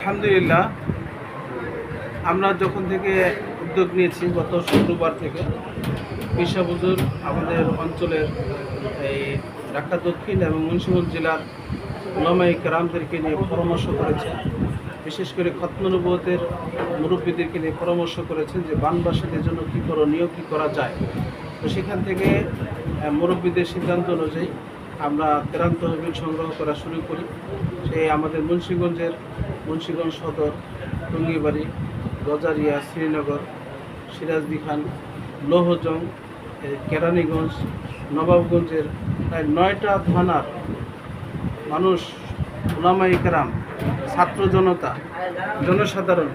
আলহামদুলিল্লাহ, আমরা যখন থেকে উদ্যোগ নিয়েছি গত শুক্রবার থেকে বিশ্ববুজুর আমাদের অঞ্চলের এই ঢাকা দক্ষিণ এবং মুন্সিগঞ্জ জেলার ওলামাই কেরামদেরকে নিয়ে পরামর্শ করেছেন। বিশেষ করে খতমনুবতের মুরব্বীদেরকে নিয়ে পরামর্শ করেছেন যে বানবাসীদের জন্য কী করণীয়, কী করা যায়। তো সেখান থেকে মুরব্বীদের সিদ্ধান্ত অনুযায়ী আমরা ত্রাণ তহবিল সংগ্রহ করা শুরু করি। সেই আমাদের মুন্সীগঞ্জের মুন্সীগঞ্জ সদর, টুঙ্গিবাড়ি গজারিয়া শ্রীনগর সিরাজদি খান লৌহজং কেরানীগঞ্জ, নবাবগঞ্জের প্রায় নয়টা থানার মানুষ ওলামাই কেরাম ছাত্র জনতা জনসাধারণ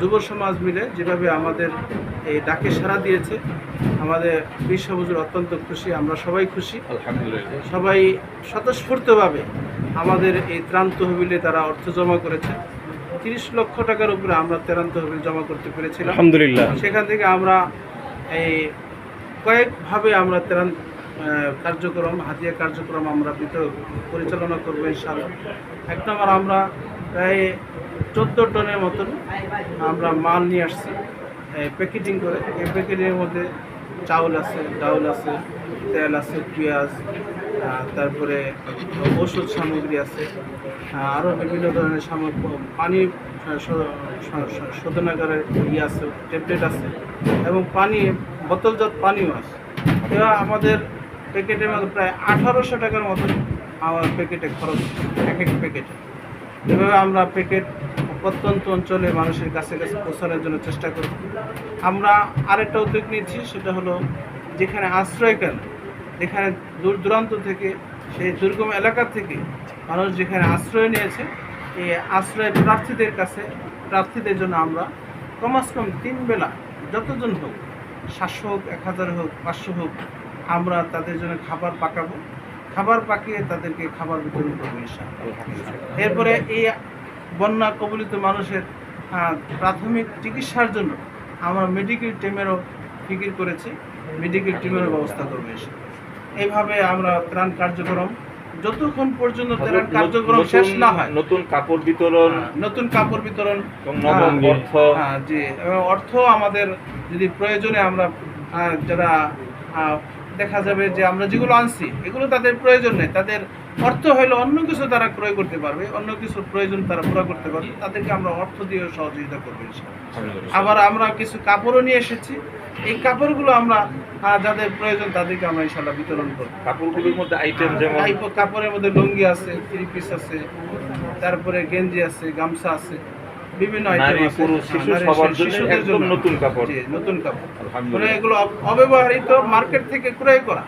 যুব সমাজ মিলে যেভাবে আমাদের এই ডাকে সাড়া দিয়েছে আমাদের বিশ্ববুজুর অত্যন্ত খুশি আমরা সবাই খুশি। আলহামদুলিল্লাহ। সবাই স্বতঃস্ফূর্তভাবে আমাদের এই ত্রাণ তহবিলে তারা অর্থ জমা করেছে। তিরিশ লক্ষ টাকার উপরে আমরা ত্রাণ তহবিল জমা করতে পেরেছিলাম। আলহামদুলিল্লাহ। সেখান থেকে আমরা এই কয়েকভাবে আমরা ত্রাণ কার্যক্রম, হাতিয়া কার্যক্রম আমরা পরিচালনা করব ইনশাআল্লাহ। এক নম্বর আমরা প্রায় চোদ্দ টনের মতন আমরা মাল নিয়ে আসছি। প্যাকেটিং করে এই প্যাকেটিংয়ের মধ্যে চাউল আছে, ডাউল আছে, তেল আছে, পেঁয়াজ তারপরে ওষুধ সামগ্রী আছে। আরও বিভিন্ন ধরনের সামগ্রী, পানি শোধনাগারের ইয়ে আছে ট্যাবলেট আছে এবং পানি, বোতলজাত পানিও আছে। আমাদের প্যাকেটের মধ্যে প্রায় আঠারোশো টাকার মতো আমার প্যাকেটে খরচ এক এক প্যাকেটে। এভাবে আমরা প্যাকেট প্রত্যন্ত অঞ্চলে মানুষের কাছে কাছে পৌঁছানোর জন্য চেষ্টা করি। আমরা আরেকটা উদ্যোগ নিয়েছি, সেটা হলো যেখানে আশ্রয় কেন যেখানে দূর দূরান্ত থেকে, সেই দুর্গম এলাকা থেকে মানুষ যেখানে আশ্রয় নিয়েছে, এই আশ্রয় প্রার্থীদের কাছে, প্রার্থীদের জন্য আমরা কমাস কম তিন বেলা যতজন হোক, সাতশো হোক, এক হাজার হোক, পাঁচশো হোক আমরা তাদের জন্য খাবার পাকাবো। খাবার পাকিয়ে তাদেরকে খাবার বিতরণ করব এরপরে এই বন্যা কবলিত মানুষের প্রাথমিক চিকিৎসার জন্য আমরা মেডিকেল টিমেরও ফিকির করেছি। মেডিকেল টিমেরও ব্যবস্থা করব ইনশাআল্লাহ। এইভাবে আমরা ত্রাণ কার্যক্রম যতক্ষণ পর্যন্ত ত্রাণ কার্যক্রম শেষ না হয় নতুন কাপড় বিতরণ নতুন কাপড় বিতরণ অর্থ। হ্যাঁ জি অর্থ আমাদের যদি প্রয়োজনে আমরা যারা দেখা যাবে যে আমরা যেগুলো আনছি এগুলো তাদের প্রয়োজন নেই। তাদের অর্থ হইলে অন্য কিছু তারা ক্রয় করতে পারবে অন্য কিছুর প্রয়োজন তারা পুরো করতে পারবে। তাদেরকে আমরা অর্থ দিয়ে সহযোগিতা করব আবার আমরা কিছু কাপড়ও নিয়ে এসেছি। এই কাপড়গুলো আমরা যাদের প্রয়োজন তাদেরকে আমরা ইনশাল্লাহ বিতরণ করব। কাপড়গুলোর মধ্যে আইটেম যেমন কাপড়ের মধ্যে লুঙ্গি আছে থ্রি পিস আছে তারপরে গেঞ্জি আছে গামছা আছে। বিভিন্ন নারী, আইটেম পুরুষ, শিশু নারী, সবার জন্য শিশুদের একদম জন্য। নতুন কাপড়। নতুন কাপড়। মানে এগুলো অব্যবহারিত অব্যবহৃত মার্কেট থেকে ক্রয় করা।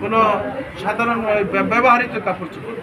কোনো সাধারণ ব্যবহারিত কাপড় চোপড়।